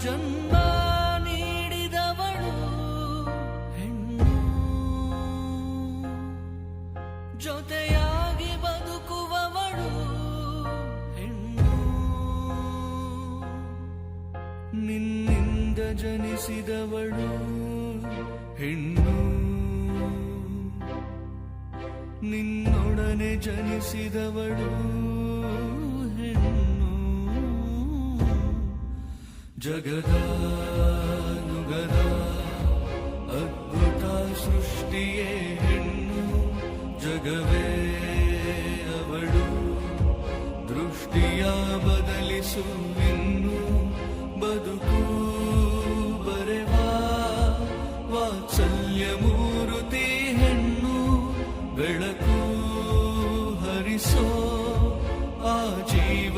ಜನ್ಮ ನೀಡಿದವಳು ಹೆಣ್ಣು. ಜೊತೆಯಾಗಿ ಬದುಕುವವಳು ಹೆಣ್ಣು. ನಿನ್ನಿಂದ ಜನಿಸಿದವಳು ಹೆಣ್ಣು. ನಿನ್ನೊಡನೆ ಜನಿಸಿದವಳು ಜಗದ ನುಗದ ಅದ್ಭುತ ಸೃಷ್ಟಿಯೇ ಹೆಣ್ಣು ಜಗವೇ ಅವಳು. ದೃಷ್ಟಿಯ ಬದಲಿಸು ಇನ್ನು ಬದುಕು ಬರೆವಾ. ವಾತ್ಸಲ್ಯ ಮೂರುತಿ ಹೆಣ್ಣು, ಬೆಳಕು ಹರಿಸೋ